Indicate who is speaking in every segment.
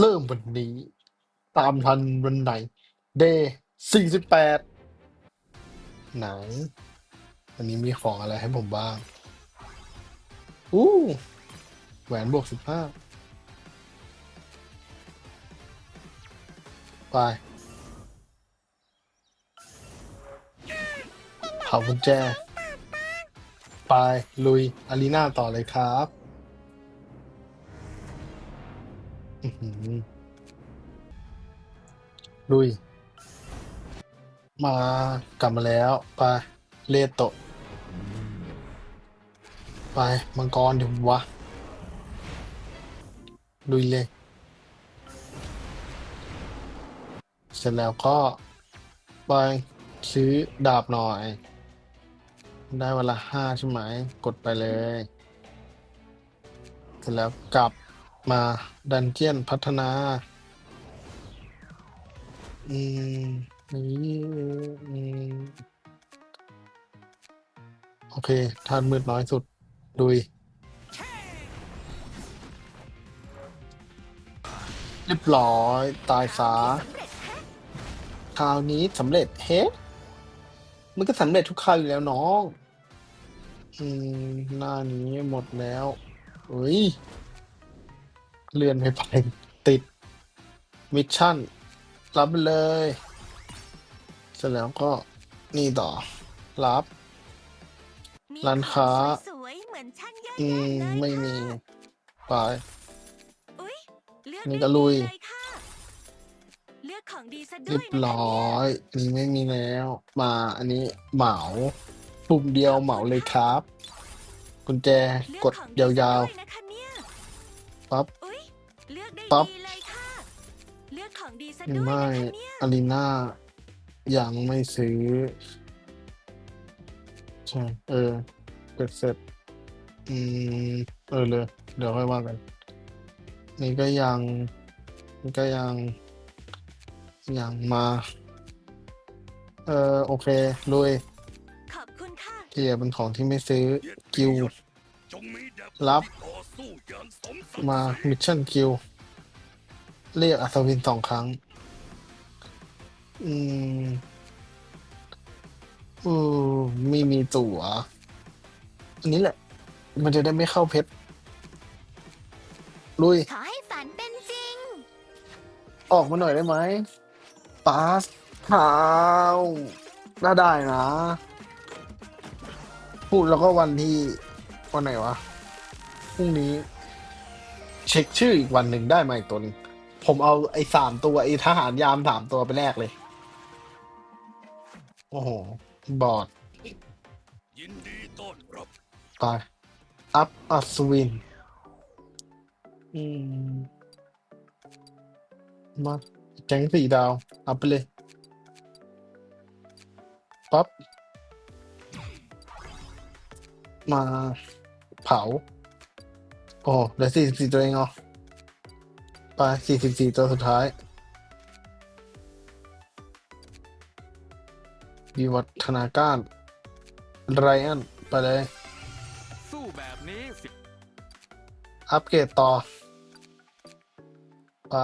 Speaker 1: เริ่มวันนี้ ตามทันวันไหน เดย์สี่สิบแปดไหน อันนี้มีของอะไรให้ผมบ้าง อู้แหวนบวกสิบห้าไปเผากุญแจ ไป ลุยอารีนาต่อเลยครับ ลุย มากลับมาแล้ว ไป เลโตะ ไป มังกรเดี๋ยววะ ลุยเลย เสร็จแล้วก็ ไป ซื้อดาบหน่อย ได้วันละห้าใช่ไหม กดไปเลย เสร็จแล้วกลับ มาดันเจียนพัฒนา อืมนี่อืมโอเค ทานมืดน้อยสุด ดุย เรียบร้อย ตายซะคราวนี้สำเร็จเฮ้มันก็สำเร็จทุกคราวอยู่แล้วน้อง อืม หน้านี้หมดแล้วเฮ้ย เลื่อนไปไปติด มิชชั่น รับไปเลย เสร็จแล้วก็นี่ต่อ รับ ร้านค้า
Speaker 2: สวยๆเหมือนฉันเยอะ
Speaker 1: อื
Speaker 2: แยะ
Speaker 1: ม
Speaker 2: เลย
Speaker 1: ไม่มี
Speaker 2: ค่ะ
Speaker 1: ไป
Speaker 2: อุ๊ยเลือก
Speaker 1: นี่
Speaker 2: ได้
Speaker 1: ก็ลุย
Speaker 2: ดีเลยค่ะเลือกของดีซะด้
Speaker 1: เรี
Speaker 2: วย
Speaker 1: บ
Speaker 2: นะ
Speaker 1: ร้อย นี่ไม่มีแล้ว มาอันนี้เหมา ปุ่มเดียวเหมาเลยครับ กุญแจ
Speaker 2: เนี่ย
Speaker 1: กด
Speaker 2: เลือกของ
Speaker 1: ยาว
Speaker 2: ซะด้วยนะคะเนี่ย
Speaker 1: ๆปั๊บ
Speaker 2: อุ๊ยเลือกได้
Speaker 1: ปั๊บ
Speaker 2: ดีเลยค่ะเลือกของดีซะด้วย
Speaker 1: ไม่
Speaker 2: นะคะเนี่ย
Speaker 1: อารีนายังไม่ซื้อ ใช่ เออ เกิดเสร็จ อืม เออเลย เดี๋ยวค่อยว่ากัน นี่ก็ยังนี่ก็ยัง ยังมา เออโอเคลุย
Speaker 2: ขอบคุณค่ะ
Speaker 1: ที่เหลือเป็นของที่ไม่ซื้อ กิว
Speaker 3: จงมีแด่
Speaker 1: รับ
Speaker 3: ผู้ที่ต่อสู้อย่างสมศักดิ์
Speaker 1: มา มิชชั่นกิว เรียกอัศวินสองครั้ง อืมอือไม่มีตั๋ว อันนี้แหละ มันจะได้ไม่เข้าเพชร ลุย
Speaker 2: ขอให้ฝันเป็นจริง
Speaker 1: ออกมาหน่อยได้ไหมปาสเท้าน่าได้นะ พูดแล้วก็วันที่ วันไหนวะ พรุ่งนี้ เช็คชื่ออีกวันหนึ่งได้ไหมาอีกตัวหนึง ผมเอาไอ้สามตัวไอ้ทหารยามสามตัวไปแลกเลย โอ้โห บอด
Speaker 3: ยินดีต้อนรับ
Speaker 1: ไปอัพอัศวิน อืม มาแก๊งสี่ดาว อัพไปเลย ปั๊บ มาเผา โอ้เหลือสี่สิบสี่ตัวเองเหรอ ไปสี่สิบสี่ตัวสุดท้ายวิวัฒนาการไรอันไปเลย
Speaker 4: สู้แบบนี้สิ
Speaker 1: อัปเกรดต่อ ไป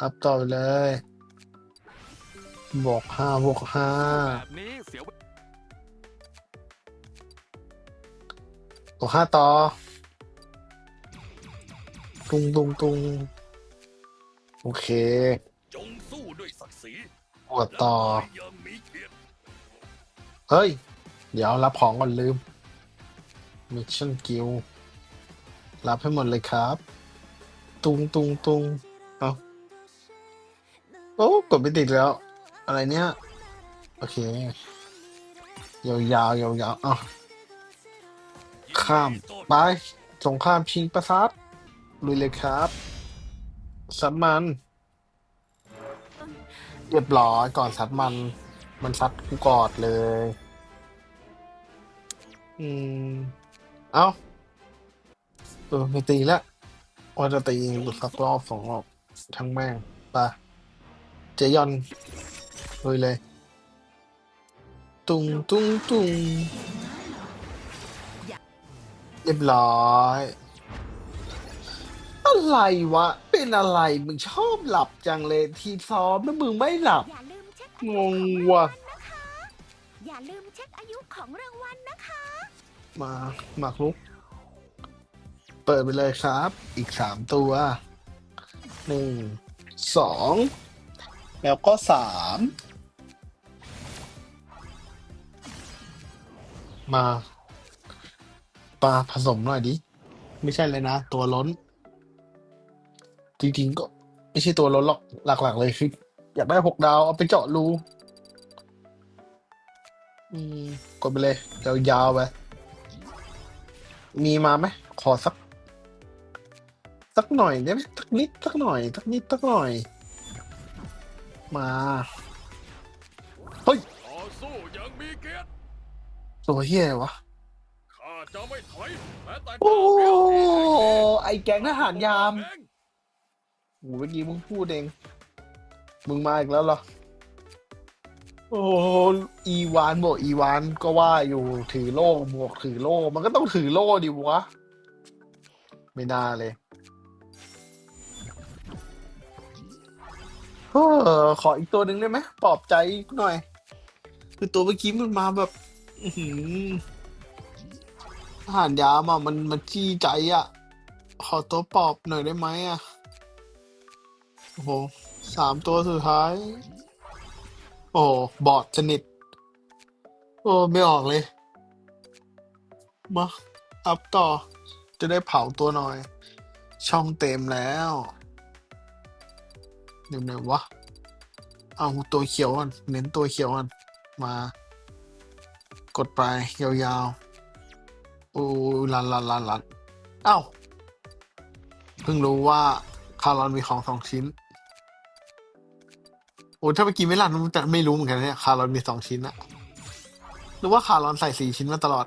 Speaker 1: อัพต่อไปเลยบวกห้าบวกห้า
Speaker 4: แบบนี้เสียว
Speaker 1: บ วกห้าต่อ ตุงตุงตุงโอเค
Speaker 3: จงสู้ด้วยศักดิ์ศรี
Speaker 1: บวกต่อ
Speaker 3: และตายอย่างมีเกียรติ
Speaker 1: เฮ้ย เดี๋ยวรับของก่อนลืม มิชชั่นกิลรับให้หมดเลยครับ ตุงตุงตุงเอาโอ้กดไม่ติดแล้ว อะไรเนี้ย โอเค ยาวยาวยาวยาวๆอะ
Speaker 3: ยินดี
Speaker 1: ข้าม ไป สงครามชิงประซัดลุยเลยครับซัดมัน เรียบร้อยก่อนซัดมัน มันซัดกูกอดเลย อืม เอาเออไม่ตีแล้วว่าจะตีสักรอบสองรอบทั้งแม่งไปเจยอนลุยเลย ตุงตุงตุง เรีรียบร้อย อะไรวะ เป็นอะไร มึงชอบหลับจังเลย ทีซ้อมแล้วมึงไม่หลับ
Speaker 2: อย่าลืมเช็คอายุ
Speaker 1: งงว่ะ
Speaker 2: อย่าลืมเช็คอายุของรางวัลนะคะ
Speaker 1: มาหมากลุก เปิดไปเลยครับ อีกสามตัว หนึ่ง สอง แล้วก็สาม มา ปลาผสมหน่อยดิ ไม่ใช่เลยนะ ตัวล้น จริงๆก็ไม่ใช่ตัวล้นหรอกหลัก ๆ เลยคืออยากได้หกดาว เอาไปเจาะรูอืมกดไปเลยยาวๆไปมีมาไหมขอสัก สักหน่อยได้ไหมสักนิดสักหน่อยสักนิดสักหน่อย มาเฮ้ย
Speaker 5: ต่อสู้อยังมีเกียรติ
Speaker 1: ตัวเฮียวะ
Speaker 5: จะไม่ถอยแม้แต่
Speaker 1: โอ้
Speaker 5: ก้าวเดียว
Speaker 1: ไอแก๊งทหารยาม
Speaker 5: เอง
Speaker 1: โอ้เมื่อกี้มึงพูดเอง มึงมาอีกแล้วเหรอ โอ้อีวานบอกอีวานก็ว่าอยู่ถือโล่หมวกถือโล่ มันก็ต้องถือโล่ดิวะ ไม่น่าเลยเออขออีกตัวหนึ่งได้ไหมปลอบใจหน่อย คือตัวเมื่อกี้มันมาแบบ อือหือ ทหารยามอะมันมันจี้ใจอะ ขอตัวปอบหน่อยได้ไหมอะ โอ้โหสามตัวสุดท้าย โอ้บอดสนิท โอ้ไม่ออกเลย มา อัพต่อ จะได้เผาตัวหน่อย ช่องเต็มแล้วเดี๋ยวไหนวะ เอาตัวเขียวก่อน เน้นตัวเขียวก่อน มา กดไปยาวๆ อ้ลันลันลันลันเอ้าเพิ่งรู้ว่าคารอนมีของสองชิ้น โอ้ถ้าเมื่อกี้ไม่ลันมันจะไม่รู้เหมือนกันเนี่ยคารอนมีสองชิ้นอะหรือว่าคารอนใส่สี่ชิ้นมาตลอด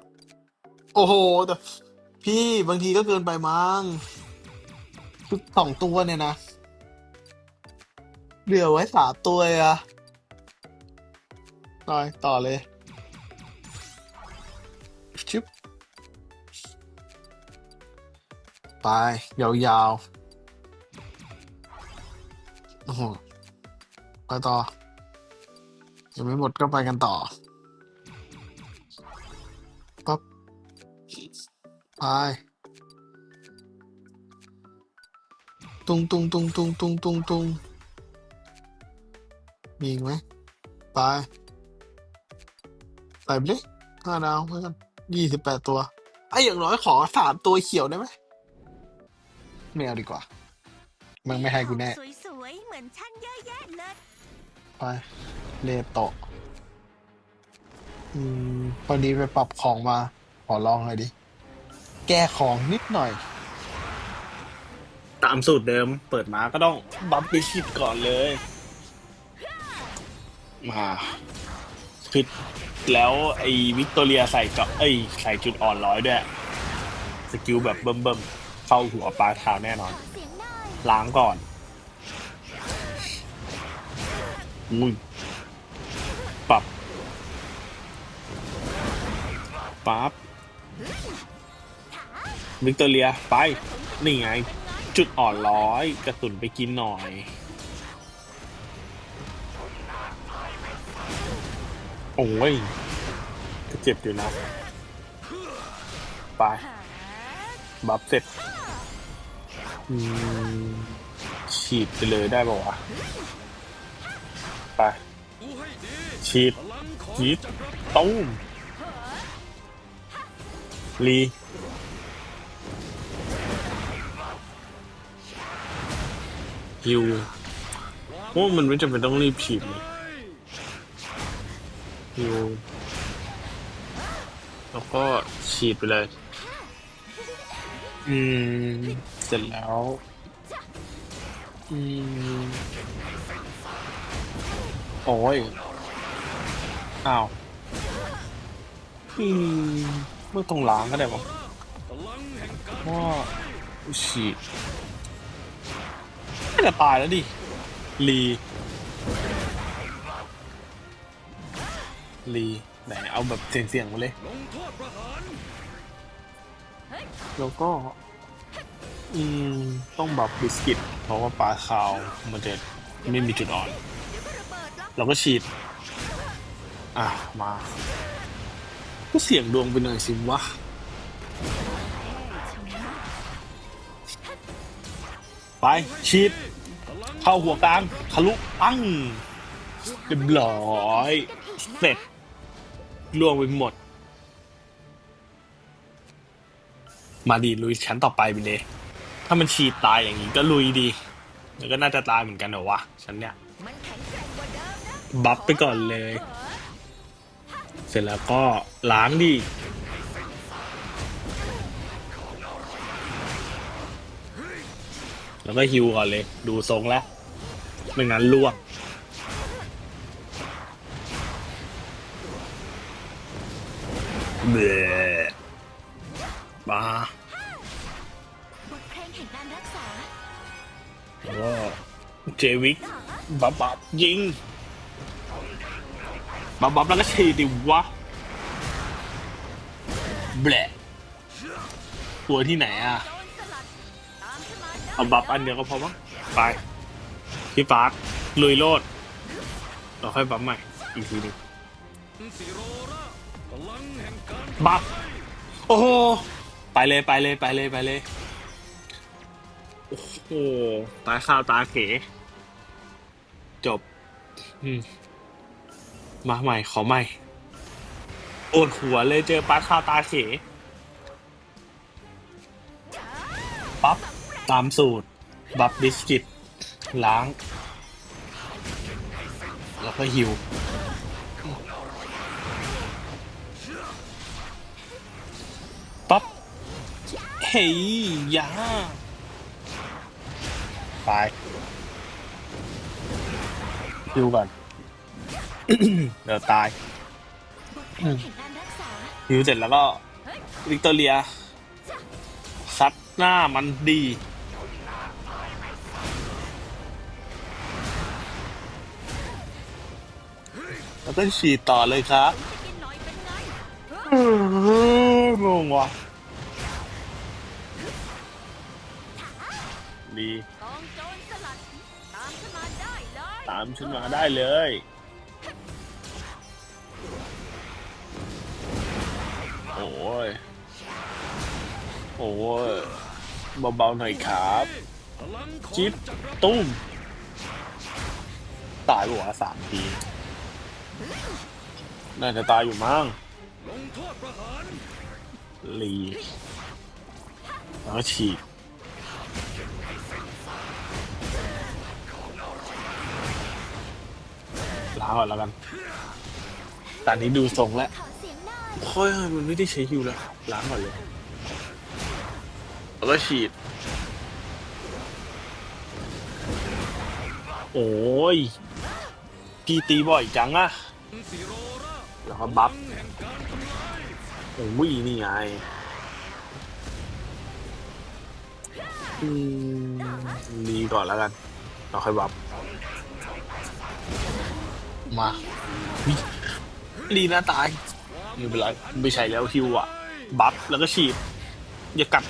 Speaker 1: โอ้โหแต่พี่บางทีก็เกินไปมั้งคือสองตัวเนี่ยนะเหลือไว้สามตัวอะต่อยต่อเลย ไป ยาวๆโอ้โหไปต่อ ยังไม่หมดก็ไปกันต่อปั๊บไปตุงตุงตุงตุงตุงตุงตุงมีอีกไหมไปใส่ไปเลยห้าดาวเพื่อนยี่สิบแปดตัวไอ้อย่างน้อยขอสามตัวเขียวได้ไหม ไม่เอาดีกว่า มึงไม่ให้กูแน่
Speaker 2: สวยๆเหมือนฉันเยอะแยะเลย
Speaker 1: ไปเลโตะอืมพอดีไปปรับของมา ขอลองหน่อยดิ แก้ของนิดหน่อย ตามสูตรเดิม เปิดมาก็ต้องบัฟไปชิดก่อนเลย มาคือแล้วไอ้วิกตอเรียใส่กับเอ้ยใส่จุดอ่อนร้อยด้วย สกิลแบบเบิ่มๆ เข้าหัวปลาเท้าแน่นอน ล้างก่อนอุ้ยปรับปั๊บวิกตอเรียไป นี่ไง จุดอ่อนร้อย กระสุนไปกินหน่อย โอ้ยก็เจ็บอยู่นะ ไป บัฟเสร็จอืมฉีดไปเลยได้ป่าวะไปฉีดฉีดตุ้มรีฮิวโอ้มันไม่จำเป็นต้องรีบฉีดเลยฮิวแล้วก็ฉีดไปเลย อืมเสร็จแล้ว อืมโอ้ยอ้าวอืมไม่ต้องล้างก็ได้ปะ
Speaker 5: พลังแห่งการ
Speaker 1: ว่าฉีดน่าจะตายแล้วดิลีลีไหนเอาแบบเสี่ยงๆมาเลย
Speaker 5: แล้วก็ อืม ต้องบับบิสกิต เพราะว่าปลาคาวมันจะไม่มีจุดอ่อน เราก็ฉีด อะ มา ก็เสี่ยงดวงไปหน่อยสิวะไปฉีดเข้าหัวกลางทะลุปั้งเรียบร้อยเสร็จล่วงไปหมด มาดีลุยชั้นต่อไปไปเลย ถ้ามันฉีดตายอย่างนี้ก็ลุยดี แล้วก็น่าจะตายเหมือนกันเหรอวะฉันเนี่ยบัฟไปก่อนเลย เสร็จแล้วก็ล้างดีแล้วก็ฮิวก่อนเลย ดูทรงแล้วไม่งั้นล่วงเบื่อ วิกบับบับยิงบับบับแล้วก็ฉีดดิวะแบละตัวที่ไหนอะเอาบับอันเดียวก็พอมั้งไปพี่ปาร์คลุยโลดเราค่อยบับใหม่อีกทีนึงบับโอ้โหไปเลยไปเลยไปเลยไปเลยโอ้โหตาข้าวตาเข จบ อืม มาใหม่ ขอใหม่ โอนหัวเลยเจอปลาข้าวตาเข ปั๊บ ตามสูตร บับบิสกิต ล้าง แล้วก็ฮิว ปั๊บ เฮ้ยยาไป ฮิวก่อน เดี๋ยวตาย
Speaker 2: บทเพลงแห่งการรักษา
Speaker 5: ฮิวเสร็จแล้วก็วิกตอเรียซัดหน้ามันดีแล้วก็ฉีดต่อเลยครับ
Speaker 2: จะกินหน่อยเป็นไง
Speaker 5: งงว่ะดี
Speaker 2: ตาม
Speaker 5: ฉันมาได้เลย โอ้ย โอ้ยเบาๆหน่อยครับ
Speaker 3: พลังของ
Speaker 5: จิ๊บ
Speaker 3: จักรพรรดิ
Speaker 5: ตุ้ม ตายหัวะสามที น่าจะตายอยู่มั้ง
Speaker 3: ลงโทษประหาร
Speaker 5: ลีแล้วก็ฉีก ล้างก่อนแล้วกันแต่อันนี้ดูทรงแล้ว
Speaker 2: ขอเสียงหน่อย
Speaker 5: มันไม่ได้ใช้ฮิวแล้วล้างก่อนเลย แล้วก็ฉีด โอ้ยพี่ตีบ่อยจังอะแล้วก็บัฟโอ้ยนี่ไงอืมรีก่อนแล้วกันเราค่อยบัฟ มาดีน้าตายไม่เป็นไรไม่ใช่แล้วฮิวอะ บัฟแล้วก็ฉีดอย่ากัด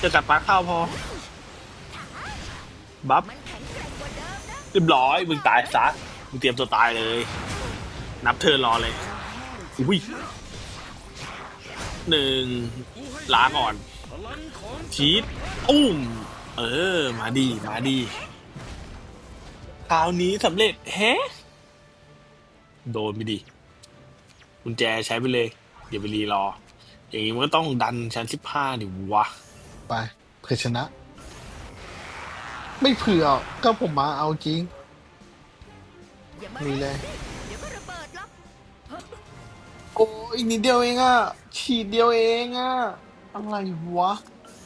Speaker 5: อย่ากัดปลาข้าวพอ บัฟ
Speaker 2: ริม
Speaker 5: รียบร้อยมึงตายซะมึงเตรียมตัวตายเลย นับเธอรอเลยอุ้ยหนึ่งล้างก่อน ชีสอุ้ม เออ มาดี มาดี คราวนี้สำเร็จแฮะ โดนไปดิกุญแจใช้ไปเลยอย่าไปรีรอ อย่างนี้มันก็ต้องดันชั้นสิบห้าดิวะ
Speaker 1: ไปเพื่อชนะ ไม่เผื่อก็ผมมาเอาจริง
Speaker 2: อย่ามา
Speaker 1: มีเลย
Speaker 2: เดี๋ยวก็ระเบิดหรอก
Speaker 1: โอ้อีกนิดเดียวเองอะฉีดเดียวเองอะอะไรวะ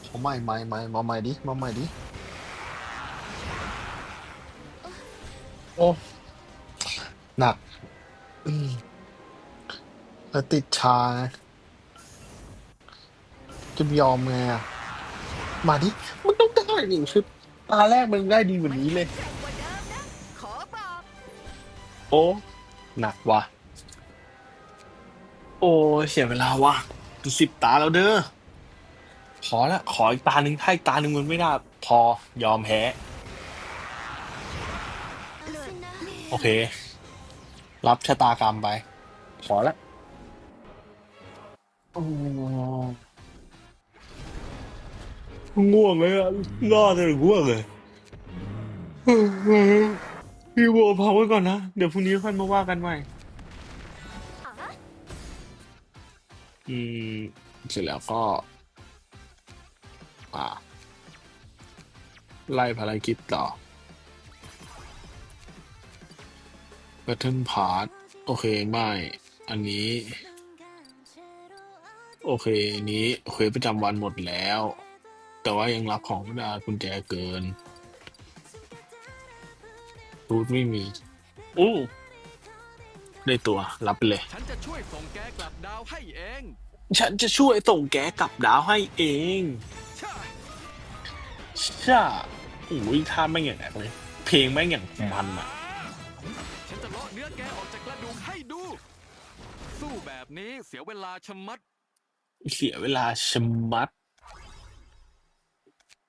Speaker 1: เอาใหม่ใหม่ใหม่มาใหม่ดิมาใหม่ดิโอ้หนัก อืมแล้วติดชาจะยอมไงอะ มาดิมันต้องได้หนี่คือตาแรกมันได้ดีกว่านี้เลย
Speaker 2: แข็งกว่าเดิมนะ ขอบอก
Speaker 5: โอ้ หนักว่ะ โอ้ เสียเวลาว่ะสิบตาแล้วเด้ออละ ขออีกตาหนึ่งถ้าอีกตาหนึ่งมันไม่ได้ พอยอมแพ้ โอเค รับชะตากรรมไป ขอละโอ้ง่วงเลยอะรอดเลยง่วงเลยพี่วัวพักไว้ก่อนนะ เดี๋ยวพรุ่งนี้ค่อยมาว่ากันใหม่อืมเสร็จแล้วก็ อ่า ไล่ภารกิจต่อ Battle Pass โอเค ไม่ อันนี้ โอเคอันนี้เควสประจำวันหมดแล้ว แต่ว่ายังรับของไม่ได้กุญแจเกินรูทไม่มี อู้ได้ตัว รับไปเลย
Speaker 4: ฉันจะช่วยส่งแกกลับดาวให้เอง
Speaker 5: ฉันจะช่วยส่งแกกลับดาวให้เอง
Speaker 4: ช่า
Speaker 5: ช่าอุ้ยท่าไม่งอย่างไรเลย เพลงแม่งอย่างมันอะ
Speaker 4: นี้เสียเวลาชะมัด
Speaker 5: เสียเวลาชะมัด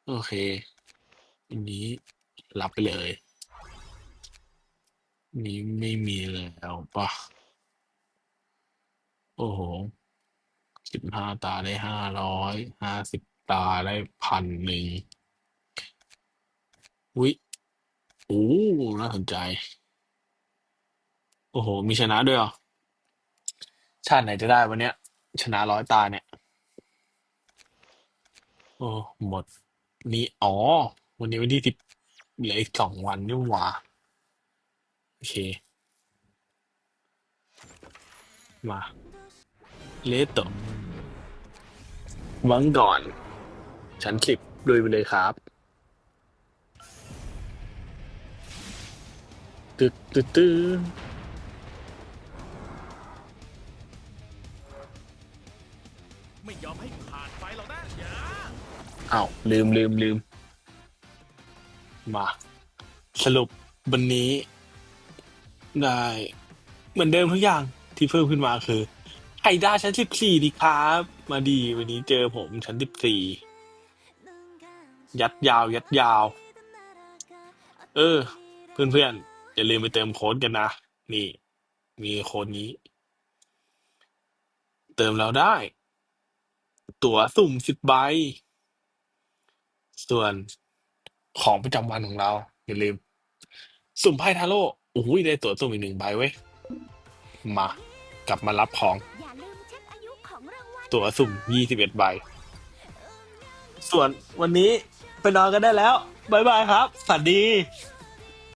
Speaker 5: โอเคอันนี้รับไปเลยอันนี้ไม่มีแล้วปะโอ้โหสิบห้าตาได้ห้าร้อยห้าสิบตาได้พันหนึ่งวิโอ้น่าสนใจ โอ้โห มีชนะด้วยเหรอ ชาติไหนจะได้วันเนี้ย ชนะร้อยตาเนี่ย โอ้หมด นี่อ๋อ วันนี้วันที่สิบเหลืออีกสองวันนี่หว่าโอเค มาเลตโตวังก่อน ชั้นสิบลุยไปเลยครับ ตึ๊ดตึ๊ดตึ๊ด
Speaker 3: อ้า
Speaker 5: วลืมลืมลืม มา สรุปวันนี้ ได้ เหมือนเดิมทุกอย่างที่เพิ่มขึ้นมาคือไฮด้าชั้นสิบสี่ดีครับ มาดี วันนี้เจอผมชั้นสิบสี่ยัดยาวยัดยาว เออ เพื่อนเพื่อนอย่าลืมไปเติมโค้ดกันนะ นี่ มีโค้ดนี้ เติมแล้วได้ ตั๋วสุ่มสิบใบ ส่วนของประจำวันของเรา อย่าลืม สุ่มไพ่ทาโร่โอ้ยได้ตั๋วสุ่มอีกหนึ่งใบเว้ย มา กลับมารับของ
Speaker 2: อย่าลืมเช็คอายุของรางวัล
Speaker 5: ตั๋วสุ่มยี่สิบเอ็ดใบ ส่วนวันนี้ไปนอนกันได้แล้ว บ๊ายบายครับ สวัสดี